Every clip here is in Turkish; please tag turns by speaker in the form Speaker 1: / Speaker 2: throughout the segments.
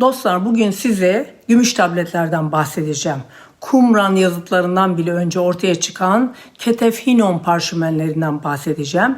Speaker 1: Dostlar bugün size gümüş tabletlerden bahsedeceğim. Kumran yazıtlarından bile önce ortaya çıkan Ketef Hinon parşömenlerinden bahsedeceğim.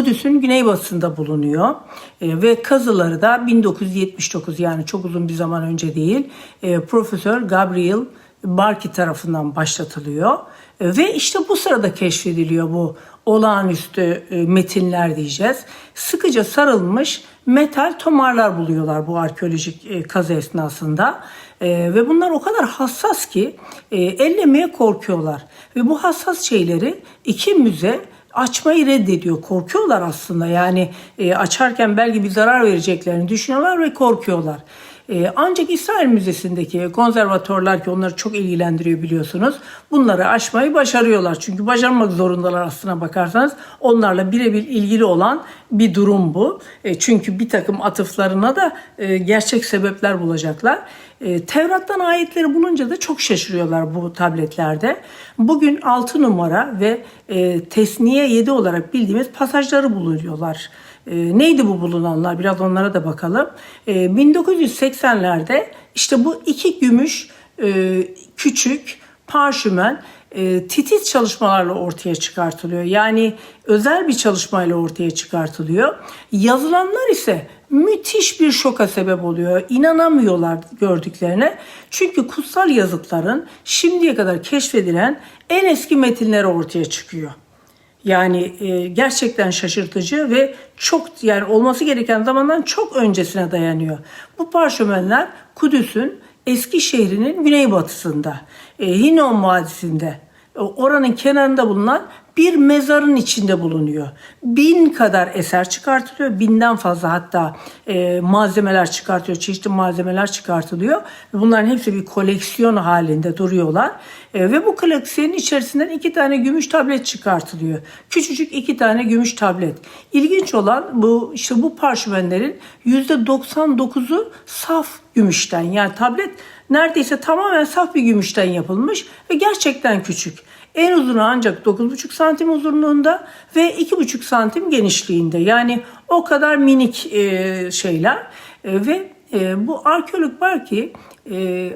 Speaker 1: Kudüs'ün güneybatısında bulunuyor E, ve kazıları da 1979 yani çok uzun bir zaman önce değil e, Profesör Gabriel Barki tarafından başlatılıyor E, ve işte bu sırada keşfediliyor bu olağanüstü metinler diyeceğiz. Sıkıca sarılmış metal tomarlar buluyorlar bu arkeolojik kazı esnasında. E, ve bunlar o kadar hassas ki e, ellemeye korkuyorlar. Ve bu hassas şeyleri iki müze açmayı reddediyor. Korkuyorlar aslında yani e, açarken belki bir zarar vereceklerini düşünüyorlar ve korkuyorlar. E, ancak İsrail Müzesi'ndeki konservatörler ki onları çok ilgilendiriyor biliyorsunuz. Bunları aşmayı başarıyorlar. Çünkü başarmak zorundalar aslına bakarsanız. Onlarla birebir ilgili olan bir durum bu. E, çünkü bir takım atıflarına da e, gerçek sebepler bulacaklar. E, Tevrat'tan ayetleri bulunca da çok şaşırıyorlar bu tabletlerde. Bugün 6 numara ve Tesniye 7 olarak bildiğimiz pasajları buluyorlar. E, neydi bu bulunanlar? Biraz onlara da bakalım. E, 1980'lerde işte bu iki gümüş e, küçük parşümen e, titiz çalışmalarla ortaya çıkartılıyor. Yani özel bir çalışmayla ortaya çıkartılıyor. Yazılanlar ise müthiş bir şoka sebep oluyor. İnanamıyorlar gördüklerine. Çünkü kutsal yazıtların şimdiye kadar keşfedilen en eski metinleri ortaya çıkıyor. Yani e, gerçekten şaşırtıcı ve çok yani olması gereken zamandan çok öncesine dayanıyor. Bu parşömenler Kudüs'ün eski şehrinin güneybatısında, e, Hinon Vadisi'nde, e, oranın kenarında bulunan bir mezarın içinde bulunuyor. Bin kadar eser çıkartılıyor. Binden fazla hatta e, malzemeler çıkartıyor. Çeşitli malzemeler çıkartılıyor. Bunların hepsi bir koleksiyon halinde duruyorlar. E, ve bu koleksiyonun içerisinden iki tane gümüş tablet çıkartılıyor. Küçücük iki tane gümüş tablet. İlginç olan bu işte bu parşömenlerin %99'u saf gümüşten. Yani tablet neredeyse tamamen saf bir gümüşten yapılmış ve gerçekten küçük. En uzunu ancak 9,5 santim uzunluğunda ve 2,5 santim genişliğinde. Yani o kadar minik e, şeyler e, ve e, bu arkeolog var ki e,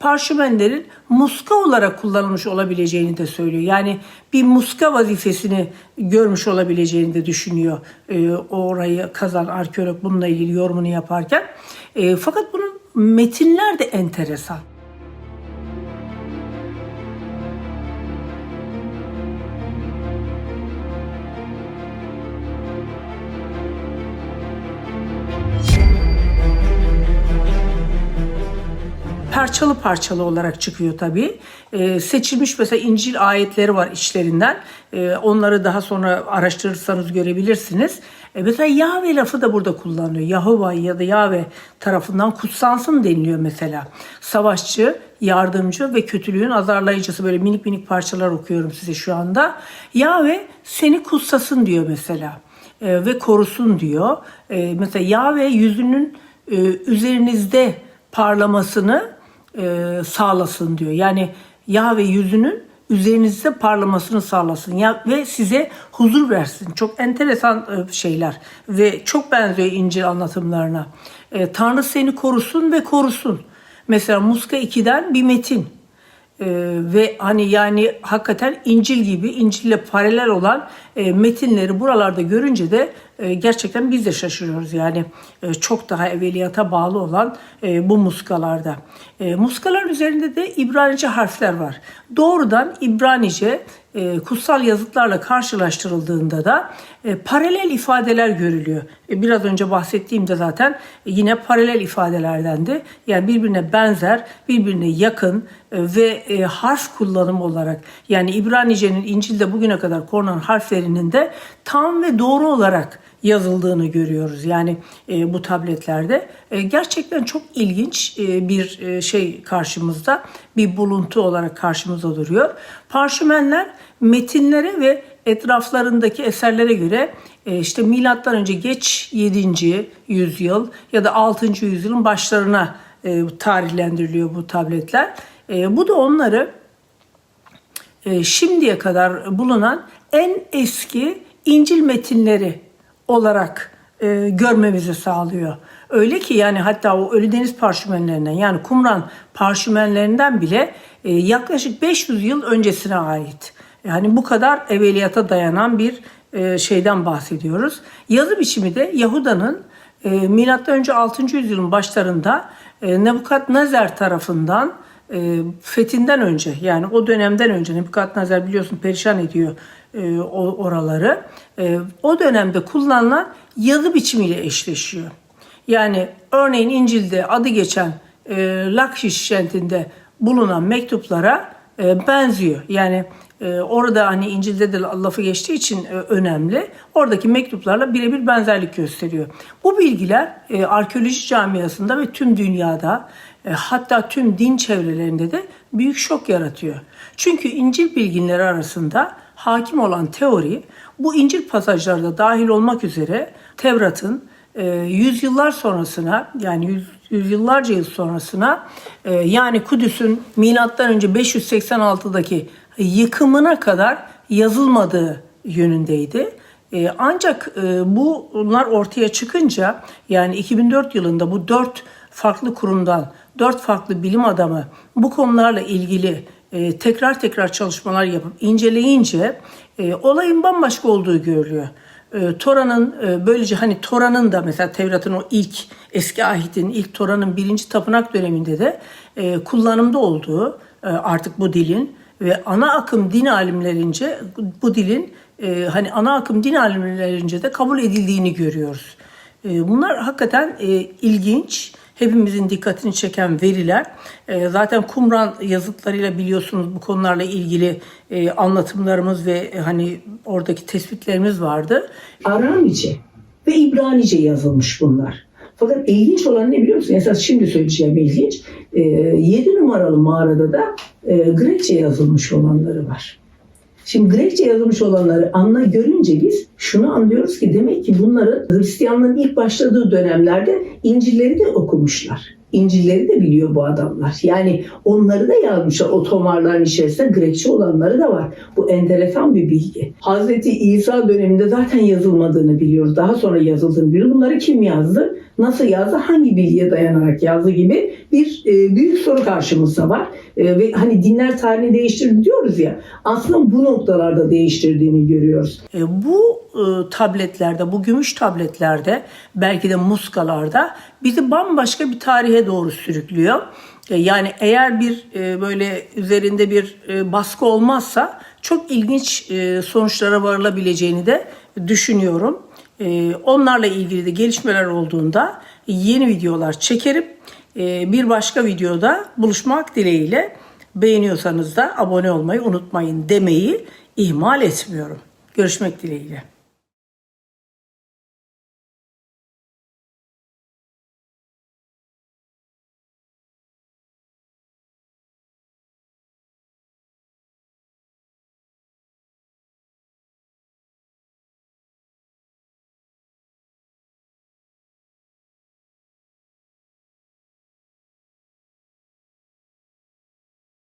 Speaker 1: parşömenlerin muska olarak kullanılmış olabileceğini de söylüyor. Yani bir muska vazifesini görmüş olabileceğini de düşünüyor e, orayı kazan arkeolog bununla ilgili yorumunu yaparken. E, fakat bunun metinler de enteresan. Parçalı parçalı olarak çıkıyor tabii. Ee, seçilmiş mesela İncil ayetleri var içlerinden. Ee, onları daha sonra araştırırsanız görebilirsiniz. Ee, mesela Yahve lafı da burada kullanılıyor. Yahova ya da Yahve tarafından kutsansın deniliyor mesela. Savaşçı, yardımcı ve kötülüğün azarlayıcısı böyle minik minik parçalar okuyorum size şu anda. Yahve seni kutsasın diyor mesela. Ee, ve korusun diyor. Ee, mesela Yahve yüzünün e, üzerinizde parlamasını e, sağlasın diyor. Yani Yahve yüzünün üzerinizde parlamasını sağlasın ya ve size huzur versin. Çok enteresan e, şeyler ve çok benziyor İncil anlatımlarına. E, Tanrı seni korusun ve korusun. Mesela Muska 2'den bir metin. Ee, ve hani yani hakikaten İncil gibi İncil'le paralel olan e, metinleri buralarda görünce de e, gerçekten biz de şaşırıyoruz. Yani e, çok daha evveliyata bağlı olan e, bu muskalarda. E, muskaların üzerinde de İbranice harfler var. Doğrudan İbranice e, kutsal yazıtlarla karşılaştırıldığında da e, paralel ifadeler görülüyor. E, biraz önce bahsettiğimde zaten e, yine paralel ifadelerdendi. Yani birbirine benzer, birbirine yakın e, ve e, harf kullanımı olarak yani İbranice'nin İncil'de bugüne kadar konulan harflerinin de tam ve doğru olarak yazıldığını görüyoruz. Yani e, bu tabletlerde e, gerçekten çok ilginç e, bir e, şey karşımızda, bir buluntu olarak karşımızda duruyor. Parşömenler metinlere ve etraflarındaki eserlere göre e, işte milattan önce geç 7. yüzyıl ya da 6. yüzyılın başlarına e, tarihlendiriliyor bu tabletler. E, bu da onları şimdiye kadar bulunan en eski İncil metinleri olarak e, görmemizi sağlıyor. Öyle ki yani hatta o Ölüdeniz parşümenlerinden yani Kumran parşümenlerinden bile e, yaklaşık 500 yıl öncesine ait. Yani bu kadar evveliyata dayanan bir e, şeyden bahsediyoruz. Yazı biçimi de Yahuda'nın e, önce 6. yüzyılın başlarında e, Nebukadnezar tarafından e, fethinden önce yani o dönemden önce Nebukadnezar biliyorsun perişan ediyor e, oraları. E, o dönemde kullanılan yazı biçimiyle eşleşiyor. Yani örneğin İncil'de adı geçen e, Lakhish kentinde bulunan mektuplara e, benziyor. Yani e, orada hani İncil'de de lafı geçtiği için e, önemli. Oradaki mektuplarla birebir benzerlik gösteriyor. Bu bilgiler e, arkeoloji camiasında ve tüm dünyada e, hatta tüm din çevrelerinde de büyük şok yaratıyor. Çünkü İncil bilginleri arasında hakim olan teori bu İncil pasajlarda dahil olmak üzere Tevrat'ın e, yüzyıllar sonrasına yani yüz, yüzyıllarca yıl sonrasına e, yani Kudüs'ün milattan önce 586'daki yıkımına kadar yazılmadığı yönündeydi. E, ancak e, bunlar ortaya çıkınca yani 2004 yılında bu dört farklı kurumdan dört farklı bilim adamı bu konularla ilgili e, tekrar tekrar çalışmalar yapıp inceleyince e, olayın bambaşka olduğu görülüyor. E, Tora'nın e, böylece hani Tora'nın da mesela Tevrat'ın o ilk eski ahitin ilk Tora'nın birinci tapınak döneminde de e, kullanımda olduğu e, artık bu dilin ve ana akım din alimlerince bu dilin e, hani ana akım din alimlerince de kabul edildiğini görüyoruz. E, bunlar hakikaten e, ilginç hepimizin dikkatini çeken veriler. E, zaten Kumran yazıtlarıyla biliyorsunuz bu konularla ilgili e, anlatımlarımız ve e, hani oradaki tespitlerimiz vardı.
Speaker 2: Aramice ve İbranice yazılmış bunlar. Fakat ilginç olan ne biliyor musun? Esas şimdi söyleyeceğim ilginç. 7 numaralı mağarada da e, Grekçe yazılmış olanları var. Şimdi Grekçe yazılmış olanları anla görünce biz şunu anlıyoruz ki demek ki bunların Hristiyanlığın ilk başladığı dönemlerde İncil'leri de okumuşlar. İncil'leri de biliyor bu adamlar. Yani onları da yazmışlar. O tomarların içerisinde Grekçe olanları da var. Bu enteresan bir bilgi. Hazreti İsa döneminde zaten yazılmadığını biliyoruz. Daha sonra yazıldığını biliyoruz. Bunları kim yazdı? Nasıl yazdı? Hangi bilgiye dayanarak yazdı gibi bir e, büyük soru karşımızda var. E, ve hani dinler tarihini değiştirdi diyoruz ya. Aslında bu noktalarda değiştirdiğini görüyoruz.
Speaker 1: E, bu e, tabletlerde, bu gümüş tabletlerde, belki de muskalarda bizi bambaşka bir tarihe doğru sürüklüyor. E, yani eğer bir e, böyle üzerinde bir e, baskı olmazsa çok ilginç e, sonuçlara varılabileceğini de düşünüyorum. E, onlarla ilgili de gelişmeler olduğunda yeni videolar çekerim. E, bir başka videoda buluşmak dileğiyle beğeniyorsanız da abone olmayı unutmayın demeyi ihmal etmiyorum. Görüşmek dileğiyle.